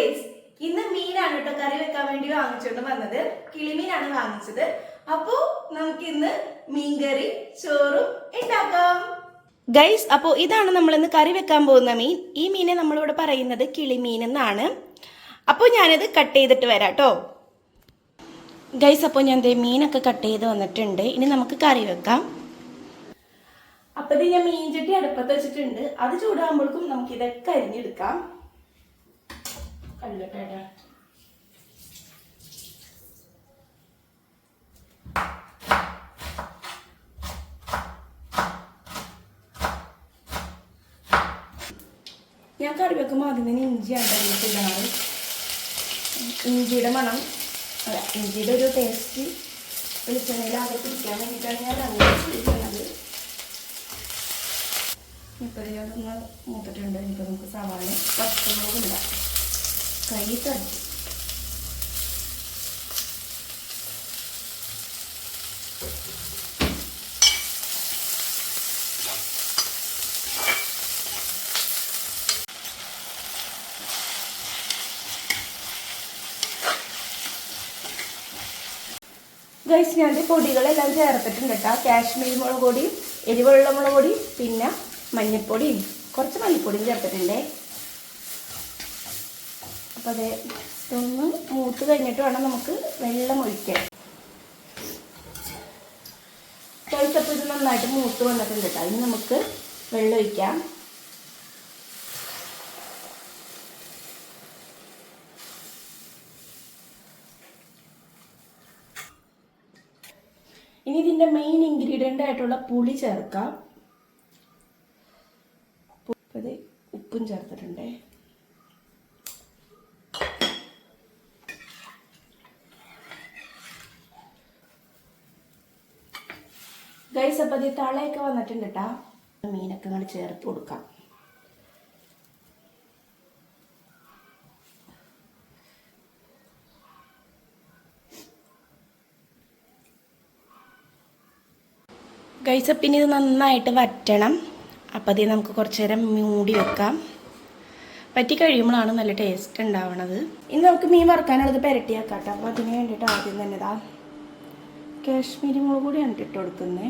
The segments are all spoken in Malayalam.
ഗേസ് ഇന്ന് മീനാണ് കേട്ടോ കറി വെക്കാൻ വേണ്ടി വാങ്ങിച്ചുകൊണ്ട് വന്നത്. കിളിമീനാണ് വാങ്ങിച്ചത്. അപ്പോ നമുക്ക് ഇന്ന് മീൻകറി ചോറും ഉണ്ടാക്കാം ഗൈസ് അപ്പോൾ ഇതാണ് നമ്മൾ ഇന്ന് കറി വെക്കാൻ പോകുന്ന മീൻ. ഈ മീനെ നമ്മളിവിടെ പറയുന്നത് കിളിമീൻ എന്നാണ്. അപ്പോൾ ഞാനിത് കട്ട് ചെയ്തിട്ട് വരാം കേട്ടോ ഗൈസ് അപ്പോൾ ഞാൻ ദേ മീനൊക്കെ കട്ട് ചെയ്ത് വന്നിട്ടുണ്ട്. ഇനി നമുക്ക് കറി വെക്കാം. അപ്പൊ ഇത് ഞാൻ മീൻ ചട്ടി അടുപ്പത്ത് വെച്ചിട്ടുണ്ട്. അത് ചൂടാകുമ്പോഴേക്കും നമുക്കിതൊക്കെ അരിഞ്ഞെടുക്കാം. കല്ലട്ടെ ഞാൻ കറി വെക്കുമ്പോൾ ആദ്യം തന്നെ ഇഞ്ചിയാണ് അറിയിച്ചിടാറ് ഇഞ്ചിയുടെ മണം അല്ല ഇഞ്ചിയുടെ ഒരു ടേസ്റ്റ് വെളിച്ചെണ്ണയിൽ ആകെ പിടിക്കാൻ വേണ്ടിയിട്ടാണ് ഞാൻ അങ്ങനെ ചെയ്യുന്നത് ഇപ്പോൾ അതൊന്ന് മൂത്തിട്ടുണ്ട്. ഇനിയിപ്പോൾ നമുക്ക് സവാള പച്ചമുളകില്ല കൈ ഗൈസ് ഞാൻ പൊടികളെല്ലാം ചേർത്തിട്ടുണ്ട് കേട്ടോ. കാശ്മീരി മുളക് പൊടി എരിവുള്ള മുളക് പൊടി പിന്നെ മഞ്ഞൾപ്പൊടിയും കുറച്ച് മല്ലിപ്പൊടിയും ചേർത്തിട്ടുണ്ടേ. അപ്പോൾ അത് ഇതൊന്ന് മൂത്ത് കഴിഞ്ഞിട്ട് വേണം നമുക്ക് വെള്ളം ഒഴിക്കാൻ. കഴിച്ചപ്പോൾ ഇത് നന്നായിട്ട് മൂത്ത് വന്നിട്ടുണ്ട് കേട്ടോ. അതിന് നമുക്ക് വെള്ളം ഒഴിക്കാം. ഇനി ഇതിന്റെ മെയിൻ ഇൻഗ്രീഡിയന്റ് ആയിട്ടുള്ള പുളി ചേർക്കാം. ഉപ്പും ചേർത്തിട്ടുണ്ടേ. ഗൈസ് അപ്പം തളയൊക്കെ വന്നിട്ടുണ്ട് കേട്ടാ മീനൊക്കെ ഇങ്ങനെ ചേർത്ത് കൊടുക്കാം. ഗൈസ് പിന്നെ ഇത് നന്നായിട്ട് വറ്റണം. അപ്പോൾ അതേ നമുക്ക് കുറച്ച് നേരം മൂടി വെക്കാം. പറ്റി കഴിയുമ്പോഴാണ് നല്ല ടേസ്റ്റ് ഉണ്ടാവണത്. ഇനി നമുക്ക് മീൻ വറുക്കാനുള്ളത് പുരട്ടിയാക്കാം കേട്ടോ അപ്പോൾ അതിന് വേണ്ടിയിട്ട് ആദ്യം തന്നെ ഇതാ കാശ്മീരി മുളക് കൂടിയാണ് ഇട്ട് കൊടുക്കുന്നത്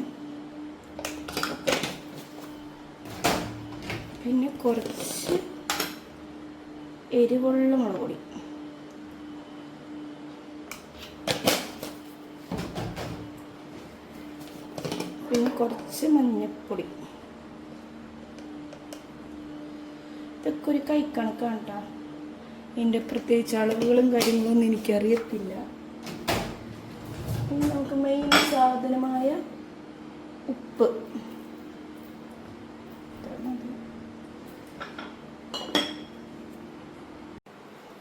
പിന്നെ കുറച്ച് എരിവുള്ള മുളക് പൊടി. പിന്നെ കുറച്ച് മഞ്ഞൾപ്പൊടി ഇതൊക്കെ ഒരു കൈക്കണക്കാണ് കേട്ടോ ഇതിന്റെ പ്രത്യേകിച്ച് അളവുകളും കാര്യങ്ങളൊന്നും എനിക്കറിയത്തില്ല. നമുക്ക് മെയിൻ സാധനമായ ഉപ്പ് ഇത്ര മതി.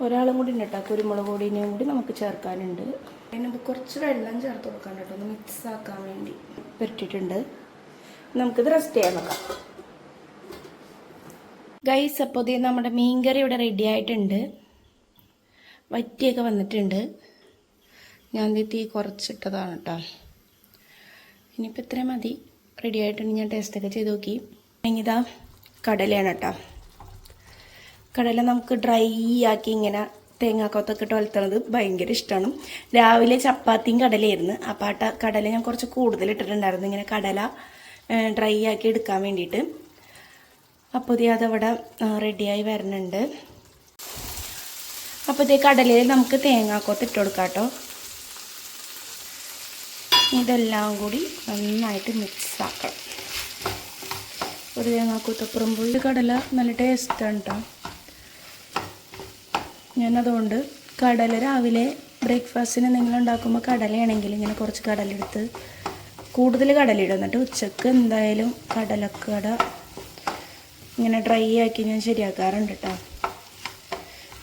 ഒരാളും കൂടി ഉണ്ട് കേട്ടോ. കുരുമുളക് പൊടിനെയും കൂടി നമുക്ക് ചേർക്കാനുണ്ട്. പിന്നെ നമുക്ക് കുറച്ച് വെള്ളം ചേർത്ത് കൊടുക്കാൻ കേട്ടോ. ഒന്ന് മിക്സ് ആക്കാൻ വേണ്ടി. പറ്റിയിട്ടുണ്ട് നമുക്കിത് റെസ്റ്റ് ചെയ്യാൻ നോക്കാം ഗൈസ് അപ്പോൾ ഇത് നമ്മുടെ മീൻകറി ഇവിടെ റെഡി ആയിട്ടുണ്ട്. വറ്റിയൊക്കെ വന്നിട്ടുണ്ട്. ഞാൻ തീ കുറച്ചിട്ടതാണ് കേട്ടോ. ഇനിയിപ്പോൾ ഇത്രയും മതി. റെഡി ആയിട്ടുണ്ട്. ഞാൻ ടേസ്റ്റൊക്കെ ചെയ്ത് നോക്കി. ഇനിതാ കടലയാണ് കേട്ടോ. കടല നമുക്ക് ഡ്രൈ ആക്കി ഇങ്ങനെ തേങ്ങാക്കൊത്തൊക്കെ ഇട്ട് വളർത്തുന്നത് ഭയങ്കര ഇഷ്ടമാണ് രാവിലെ ചപ്പാത്തിയും കടലയായിരുന്നു. അപ്പം ആ കടല ഞാൻ കുറച്ച് കൂടുതൽ ഇട്ടിട്ടുണ്ടായിരുന്നു. ഇങ്ങനെ കടല ഡ്രൈ ആക്കി എടുക്കാൻ വേണ്ടിയിട്ട്. അപ്പോൾ ഇത് അതവിടെ റെഡിയായി വരുന്നുണ്ട് അപ്പോൾ ഇതേ കടലയിൽ നമുക്ക് തേങ്ങാക്കൊത്ത് ഇട്ട് കൊടുക്കാം കേട്ടോ ഇതെല്ലാം കൂടി നന്നായിട്ട് മിക്സ് ആക്കണം. ഒരു തേങ്ങാക്കൊത്തപ്പുറം പോയി. കടല നല്ല ടേസ്റ്റാണ് കേട്ടോ ഞാനതുകൊണ്ട് കടല രാവിലെ ബ്രേക്ക്ഫാസ്റ്റിന് എന്തെങ്കിലും ഉണ്ടാക്കുമ്പോൾ കടലയാണെങ്കിൽ ഇങ്ങനെ കുറച്ച് കടലെടുത്ത് കൂടുതൽ കടലിടും എന്നിട്ട് ഉച്ചയ്ക്ക് എന്തായാലും കടലക്കട ഇങ്ങനെ ഡ്രൈ ആക്കി ഞാൻ ശരിയാക്കാറുണ്ട് കേട്ടോ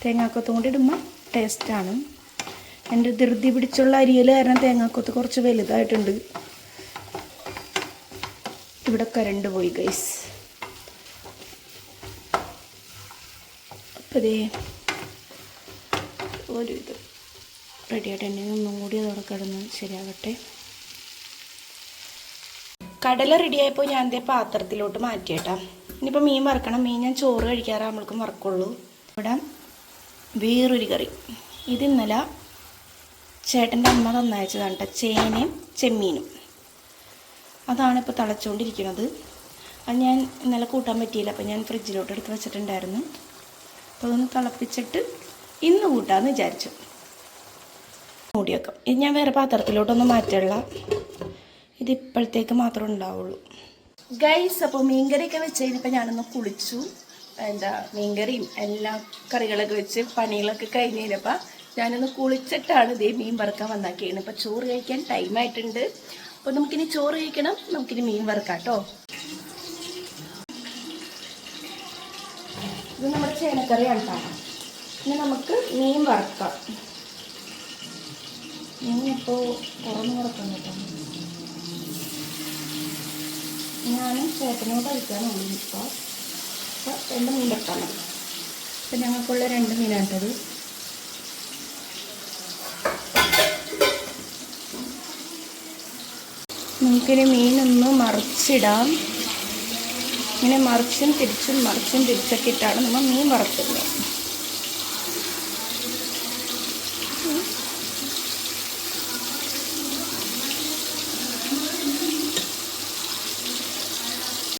തേങ്ങാക്കൊത്തും കൂടി ഇടുമ്പോൾ ടേസ്റ്റാണ് എന്റെ ധൃതി പിടിച്ചുള്ള അരിയൽ കാരണം തേങ്ങാക്കൊത്ത് കുറച്ച് വലുതായിട്ടുണ്ട്. ഇവിടെ കരണ്ട് പോയി ഗൈസ് അപ്പോൾ ഒരു ഇത് റെഡി ആയിട്ട് തന്നെ ഒന്നും കൂടി അതോടെ കിടന്ന് ശരിയാകട്ടെ. കടല റെഡിയായപ്പോൾ ഞാൻ ദേ പാത്രത്തിലോട്ട് മാറ്റിയേട്ടാ. ഇനിയിപ്പോൾ മീൻ വറക്കണം. മീൻ ഞാൻ ചോറ് കഴിക്കാറാകുമ്പോഴേക്കും വറക്കുള്ളൂ. ഇവിടെ വേറൊരു കറി. ഇത് ഇന്നലെ ചേട്ടന്റെ അമ്മ തന്നയച്ചതാണ് കേട്ടോ ചേനയും ചെമ്മീനും. അതാണ് ഇപ്പോൾ തിളച്ചുകൊണ്ടിരിക്കുന്നത് അത് ഞാൻ ഇന്നലെ കൂട്ടാൻ പറ്റിയില്ല. അപ്പോൾ ഞാൻ ഫ്രിഡ്ജിലോട്ട് എടുത്ത് വെച്ചിട്ടുണ്ടായിരുന്നു. അപ്പോൾ അതൊന്ന് തിളപ്പിച്ചിട്ട് ഇന്ന് കൂട്ടാമെന്ന് വിചാരിച്ചു. മൂടി വെക്കാം ഇത് ഞാൻ വേറെ പാത്രത്തിലോട്ടൊന്നും മാറ്റുള്ള. ഇത് ഇപ്പോഴത്തേക്ക് മാത്രമേ ഉണ്ടാവുള്ളൂ. ഗൈസ് അപ്പോൾ മീൻകറിയൊക്കെ വെച്ച് കഴിഞ്ഞപ്പോൾ ഞാനൊന്ന് കുളിച്ചു. എന്താ മീൻകറിയും എല്ലാ കറികളൊക്കെ വെച്ച് പണികളൊക്കെ കഴിഞ്ഞ് കഴിഞ്ഞപ്പോൾ ഞാനൊന്ന് കുളിച്ചിട്ടാണ് ഇതേ മീൻ വറുക്കാൻ വന്നാക്കിയത് അപ്പോൾ ചോറ് കഴിക്കാൻ ടൈമായിട്ടുണ്ട് അപ്പോൾ നമുക്കിനി ചോറ് കഴിക്കണം. നമുക്കിനി മീൻ വറുക്കാം കേട്ടോ ഇത് നമ്മുടെ ചേനക്കറിയാണ് കേട്ടോ ഇനി നമുക്ക് മീൻ വറുക്കാം. മീൻ ഇപ്പോൾ തുറന്ന് വറുക്കാൻ കേട്ടോ. ഞാൻ ചേട്ടനോട് കഴിക്കാനുള്ളൂ ഇപ്പോൾ അപ്പോൾ രണ്ട് മീൻ വെക്കാൻ മതി ഇപ്പം ഞങ്ങൾക്കുള്ള രണ്ട് മീനാട്ടത് നമുക്കിനി മീനൊന്ന് മറിച്ചിടാം. ഇങ്ങനെ മറിച്ചും തിരിച്ചും മറിച്ചും തിരിച്ചൊക്കെ ഇട്ടാണ് നമ്മൾ മീൻ വറുക്കുന്നത്.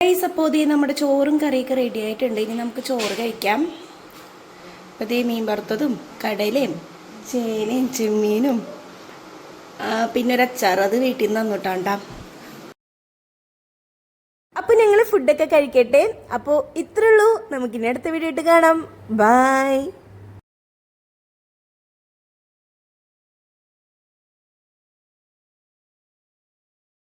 ഗൈസ് അപ്പോൾ ഇതേ നമ്മുടെ ചോറും കറിയൊക്കെ റെഡി ആയിട്ടുണ്ട്. ഇനി നമുക്ക് ചോറ് കഴിക്കാം. അപ്പോൾ ഇതേ മീൻ വറുത്തതും കടലയും ചേനയും ചെമ്മീനും പിന്നെ ഒരു അച്ചാർ അത് വീട്ടിൽ നിന്ന് തന്നിട്ടാണ്ടാ അപ്പൊ ഞങ്ങൾ ഫുഡൊക്കെ കഴിക്കട്ടെ. അപ്പോൾ ഇത്രയുള്ളൂ നമുക്കിനി അടുത്ത വീഡിയോ ഇട്ട് കാണാം. ബൈ